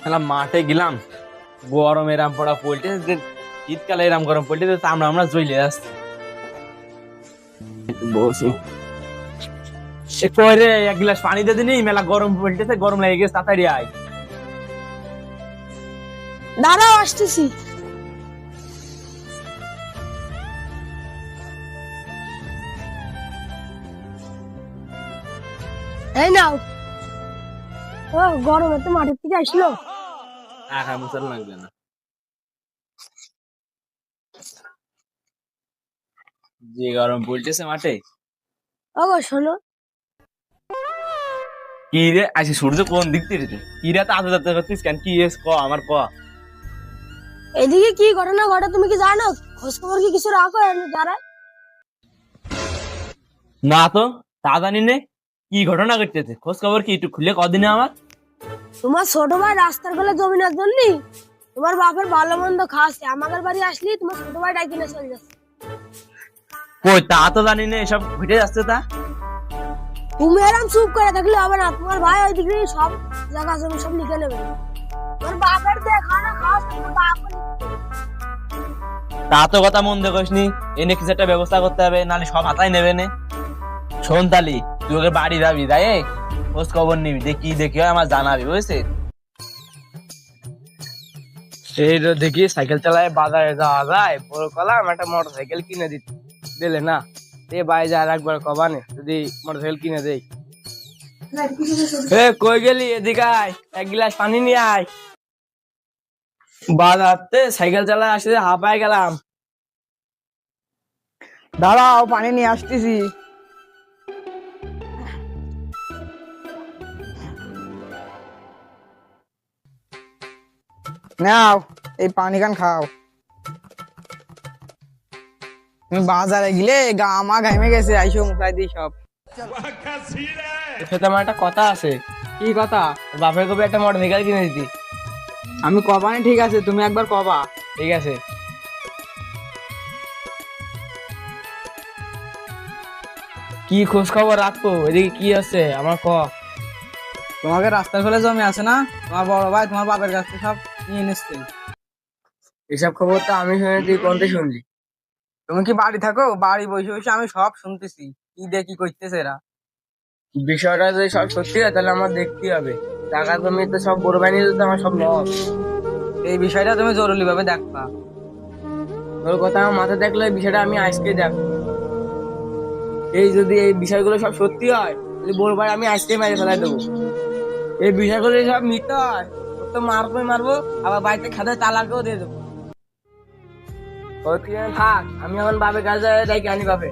শালা মাঠে গেলাম। গরম এরাম পড়া পল্টে শীতকালে এরাম গরম পল্টে তো আমরা আমরা জ্বলে আসছি। এক গ্লাস পানি দে দিনি মেলা গরম পল্টেছে গরম লেগে গেছে তাড়াতাড়ি আয়। দাঁড়াও আসতেছি। এই নাও। ও গরমে তো মাঠের থেকে আসলো। আখা মুসাল লাগবে না। যে গরম পড়তেছে মাঠে। ও শোনো কি রে আজকে সূর্য কোন দিক থেকে? কি রে তো আদা দাদা করছিস কেন? কি এস ক আমার ক। এদিকে কি ঘটনা ঘটে তুমি কি জানো? খোঁজ খবর কি কিছু রাখো যারা না তো তা জানি নে। কি ঘটনা ঘটতেছে খোঁজ খবর কি? একটু খুলে কদিনে আমার তোমার ছোট ভাই রাস্তার গলে জন্য তোমার বাপের ভালো মন্দ খাওয়াচ্ছে। আমাদের বাড়ি আসলি তোমার ছোট ভাই ডাকি না চলে যাচ্ছে। কই তা তো জানি না এসব ঘটে যাচ্ছে তা। তুমি এরকম চুপ করে থাকলে হবে না। তোমার ভাই ওই দিকে সব জায়গা জমি সব লিখে নেবে। তোমার বাপের দেখা না খাওয়াচ্ছে তোমার বাপ তা তো কথা মন দেখিস নি এনে কিছু একটা ব্যবস্থা করতে হবে নাহলে সব হাতায় নেবে নে। শোন তালি তুই ওকে বাড়ি যাবি তাই এ? খোঁজ খবর নিবি দেখি দেখি আমার জানাবি বুঝছে এই তো দেখি সাইকেল চালায় বাজারে যাওয়া যায় বড় কলাম একটা মোটর সাইকেল কিনে দিত দিলে না? এ বাই যা আর একবার কবানে যদি মোটর সাইকেল কিনে দেই। এ কই গেলি এদিকে আয় এক গ্লাস পানি নিয়ে আয়। বাজারতে সাইকেল চালায় আসতে হাঁপায় গেলাম। দাঁড়াও পানি নিয়ে আসতেছি। নাও এই পানি কান খাও। তুমি বাজারে গেলে গামা ঘামে গেছে আইসো মুখাই দিই সব। সেটা আমার একটা কথা আছে। কি কথা? বাপের কবে একটা মোটর সাইকেল কিনে দিতি। আমি কবানি ঠিক আছে তুমি একবার কবা। ঠিক আছে। কি খোঁজ খবর রাখব? এদিকে কি আছে? আমার ক। তোমাকে রাস্তার ফেলে জমি আছে না? তোমার বড় ভাই তোমার বাপের কাছে সব এসব খবর তো আমি শুনেছি কোনটা শুনলি? তুমি কি বাড়ি থাকো? বাড়ি বসে বসে আমি সব শুনতেছি। কি কি করতেছে এরা? বিষয়টা যদি সব সত্যি হয়, তাহলে আমার দেখতে হবে। টাকা জমি তো সব বড় বানিয়ে দিতে আমার সব লস। এই বিষয়টা তুমি জরুরি ভাবে দেখবা। তোর কথা আমার মাথায় দেখলে এই বিষয়টা আমি আজকে দেখ। এই যদি এই বিষয়গুলো সব সত্যি হয়, তাহলে বড় ভাই আমি আজকে মেরে ফেলাই দেবো। এই বিষয়গুলো সব মিথ্যা হয় তো মারবো মারবো, আবার বাড়িতে খাতে তালাকেও দিয়ে দেবো। ও তুই থাক, আমি এখন বাবে গাজা যাই আনি বাবে